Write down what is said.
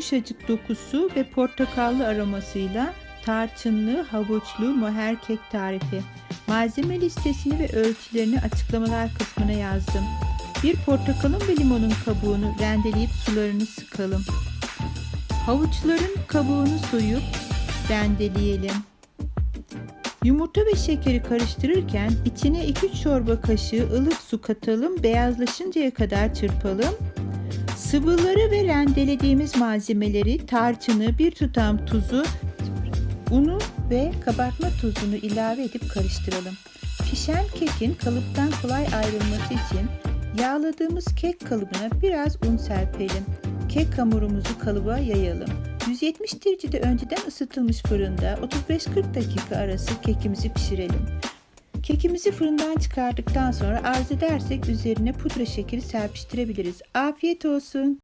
yumuşacık dokusu ve portakallı aromasıyla tarçınlı, havuçlu moher kek tarifi. Malzeme listesini ve ölçülerini açıklamalar kısmına yazdım. Bir portakalın ve limonun kabuğunu rendeleyip sularını sıkalım. Havuçların kabuğunu soyup rendeleyelim. Yumurta ve şekeri karıştırırken içine 2-3 çorba kaşığı ılık su katalım, beyazlaşıncaya kadar çırpalım. Sıvıları ve rendelediğimiz malzemeleri, tarçını, bir tutam tuzu, unu ve kabartma tozunu ilave edip karıştıralım. Pişen kekin kalıptan kolay ayrılması için yağladığımız kek kalıbına biraz un serpelim. Kek hamurumuzu kalıba yayalım. 170 derecede önceden ısıtılmış fırında 35-40 dakika arası kekimizi pişirelim. Kekimizi fırından çıkardıktan sonra arzu edersek üzerine pudra şekeri serpiştirebiliriz. Afiyet olsun.